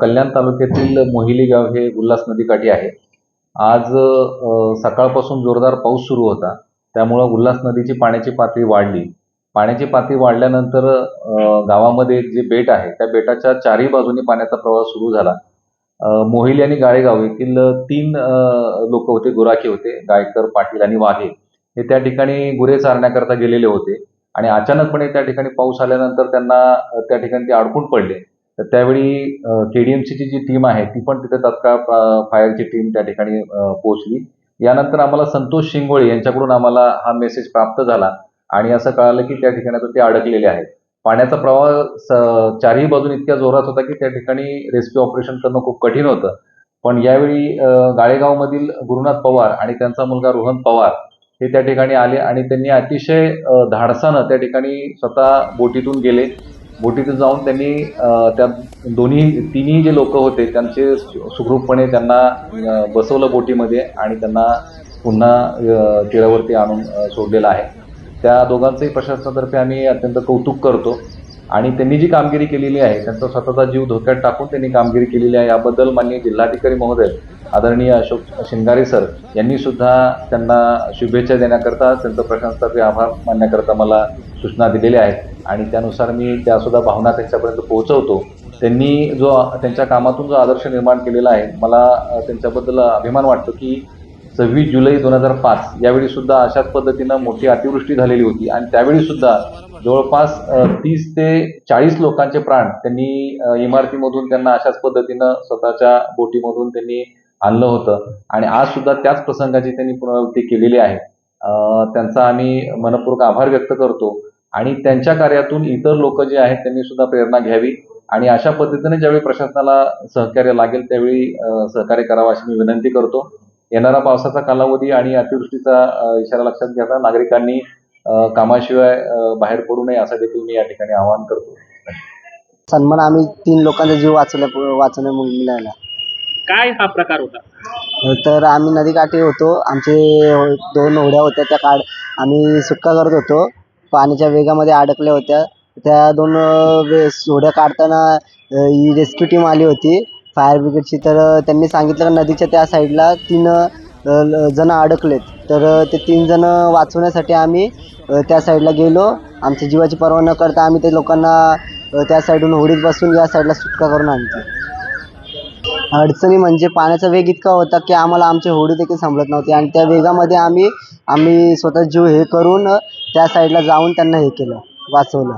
कल्याण तालुक्यातील मोहिली गाव हे उल्हास नदीकाठी आहे. आज सकाळपासून जोरदार पाऊस सुरू होता. त्यामुळं उल्हास नदीची पाण्याची पातळी वाढली. पाण्याची पातळी वाढल्यानंतर गावामध्ये एक जे बेट आहे त्या बेटाच्या चारही बाजूनी पाण्याचा प्रवाह सुरू झाला. मोहिली आणि गाळेगाव येथील तीन लोक होते गुराखे होते गायकर पाटील आणि वाघे. हे त्या ठिकाणी गुरे चारण्याकरता गेलेले होते. आणि अचानकपणे त्या ठिकाणी पाऊस आल्यानंतर त्यांना त्या ठिकाणी ते अडकून पडले. तर त्यावेळी केडीएमसीची जी टीम आहे ती पण तिथे तत्काळ फायरची टीम त्या ठिकाणी पोहोचली. यानंतर आम्हाला संतोष शिंगोळे यांच्याकडून आम्हाला हा मेसेज प्राप्त झाला आणि असं कळालं की त्या ठिकाणी आता ते अडकलेले आहेत. पाण्याचा प्रवाह स- चारही बाजून इतक्या जोरात होता की त्या ठिकाणी रेस्क्यू ऑपरेशन करणं खूप कठीण होतं. पण यावेळी गाळेगावमधील गुरुनाथ पवार आणि त्यांचा मुलगा रोहन पवार हे त्या ठिकाणी आले आणि त्यांनी अतिशय धाडसानं त्या ठिकाणी स्वतः बोटीतून गेले. बोटीत जाऊन त्यांनी त्या दोन्ही तिन्ही जे लोक होते त्यांचे सु- सुखरूपपणे त्यांना बसवलं बोटीमध्ये आणि त्यांना पुन्हा तीरावरती आणून सोडलेलं आहे. त्या दोघांचंही प्रशासनातर्फे आम्ही अत्यंत कौतुक करतो आणि त्यांनी जी कामगिरी केलेली आहे त्यांचा स्वतःचा जीव धोक्यात टाकून त्यांनी कामगिरी केलेली आहे याबद्दल माननीय जिल्हाधिकारी महोदय आदरणीय अशोक शिंगारे सर यांनी सुद्धा त्यांना शुभेच्छा देण्याकरता त्यांचं प्रशासनातर्फे आभार मानण्याकरता मला सूचना दिलेल्या आहेत. आणि त्यानुसार मी त्यासुद्धा भावना त्यांच्यापर्यंत पोहोचवतो. त्यांनी जो त्यांच्या कामातून जो आदर्श निर्माण केलेला आहे मला त्यांच्याबद्दल अभिमान वाटतो की सव्वीस जुलै दोन हजार पाच यावेळी सुद्धा अशाच पद्धतीनं मोठी अतिवृष्टी झालेली होती. आणि त्यावेळी सुद्धा जवळपास तीस ते चाळीस लोकांचे प्राण त्यांनी इमारतीमधून त्यांना अशाच पद्धतीनं स्वतःच्या बोटीमधून त्यांनी आणलं होतं. आणि आज सुद्धा त्याच प्रसंगाची त्यांनी पुनरावृत्ती केलेली आहे. त्यांचा आम्ही मनपूर्वक आभार व्यक्त करतो. आणि त्यांच्या कार्यातून इतर लोक जे आहेत त्यांनी सुद्धा प्रेरणा घ्यावी. आणि अशा पद्धतीने ज्यावेळी प्रशासनाला सहकार्य लागेल त्यावेळी सहकार्य करावं अशी मी विनंती करतो. येणारा पावसाचा कालावधी आणि अतिवृष्टीचा इशारा लक्षात घेता नागरिकांनी कामाशिवाय बाहेर पडू नये असं देखील मी या ठिकाणी आवाहन करतो. सन्मान आम्ही तीन लोकांचा जीव वाचवल्या वाचवण्या मिळाला. काय हा प्रकार होता? तर आम्ही नदीकाठी होतो. आमचे दोन होड्या होत्या त्या काढ आम्ही सुक्का करत होतो. पाण्याच्या वेगामध्ये अडकल्या होत्या. त्या दोन वे होड्या काढताना ही रेस्क्यू टीम आली होती. फायर ब्रिगेडची तर त्यांनी सांगितलं नदीच्या त्या साईडला तीन जण अडकलेत. तर ते तीन जण वाचवण्यासाठी आम्ही त्या साईडला गेलो. आमच्या जीवाची पर्वा न करता आम्ही ते लोकांना त्या साईडून होडीत बसून या साईडला सुटका करून आणतो अडचणी म्हणजे पाण्याचा वेग इतका होता की आम्हाला आमची होडी देखील संभळत नव्हती. आणि त्या वेगामध्ये आम्ही आम्ही स्वतः जीव हे करून त्या साईडला जाऊन त्यांना हे केलं वाचवलं.